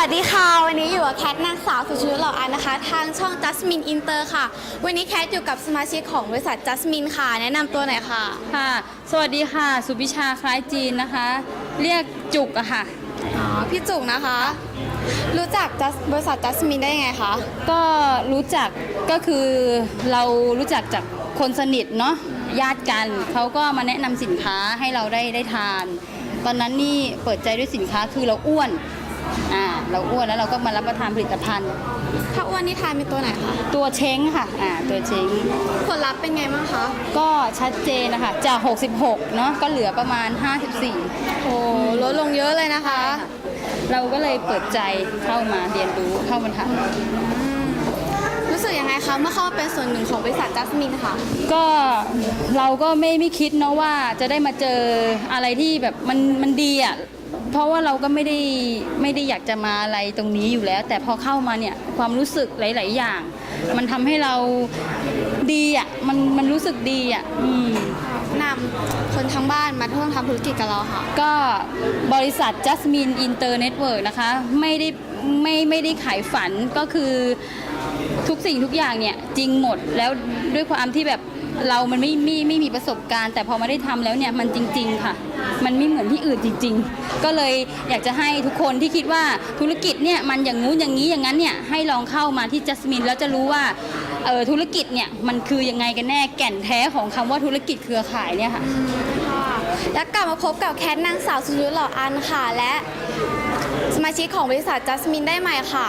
วัสดีค่ะ วันนี้อยู่กับแคทนางสาวสุชุหล่ออันนะคะ ทางช่อง Jasmine Inter ค่ะ วันนี้แคทอยู่กับสมาชิกของบริษัท Jasmine ค่ะ แนะนำตัวหน่อยค่ะ ค่ะ สวัสดีค่ะ สุพิชาคล้ายจีนนะคะ เรียกจุกอะค่ะ อ๋อ พี่จุกนะคะ รู้จัก Just- บริษัท Jasmine ได้ยังไงคะ ก็รู้จักก็คือเรารู้จักจากคนสนิทเนาะญาติกันเขาก็มาแนะนำสินค้าให้เราได้ได้ทาน ตอนนั้นนี่เปิดใจด้วยสินค้าคือเราอ้วน อ่าเราอ้วนแล้วเราก็มารับประทานผลิตภัณฑ์ ถ้าอ้วนนี่ทานเป็นตัวไหนคะตัวเช้งค่ะอ่าตัวเช้ง ผลลัพธ์เป็นไงบ้างคะก็ชัดเจนนะคะจาก 66 เนาะก็เหลือประมาณ 54 โอ้ลดลงเยอะเลยนะคะ เราก็เลยเปิดใจเข้ามาเรียนรู้เข้ามาทำรู้สึกยังไงคะเมื่อเข้ามาเป็นส่วนหนึ่งของบริษัท Jasmine ค่ะก็เราก็ไม่ไม่คิดเนาะว่าจะได้มาเจออะไรที่แบบมันมันดีอะ เพราะว่าเราก็ไม่ได้ไม่ได้อยากจะมาอะไรตรงนี้อยู่แล้ว แต่พอเข้ามาเนี่ยความรู้สึกหลาย ๆ อย่าง มันทำให้เราดีอะมันมันรู้สึกดีอะอืม นำคนทั้งบ้านมาร่วมทำธุรกิจกับเราค่ะ ก็บริษัท Jasmine Inter Network นะคะ ไม่ได้ไม่ไม่ได้ขายฝันก็คือทุกสิ่งทุกอย่างเนี่ยจริงหมดแล้วด้วยความที่แบบ เรามันไม่ไม่ไม่มีประสบการณ์ แต่พอมาได้ทำแล้วเนี่ยมันจริง ๆ ค่ะ มันไม่เหมือนที่อื่นจริง ๆ ก็เลยอยากจะให้ทุกคนที่คิดว่าธุรกิจเนี่ยมันอย่างงู้นอย่างนี้อย่างนั้นเนี่ยให้ลองเข้ามาที่ Jasmine แล้วจะรู้ว่าเออธุรกิจเนี่ยมันคือยังไงกันแน่แก่นแท้ของคำว่าธุรกิจเครือข่ายเนี่ยค่ะ และกลับมาพบกับแคทนางสาวสุยุหล่ออันค่ะ และสมาชิกของบริษัท Jasmine ได้ใหม่ค่ะ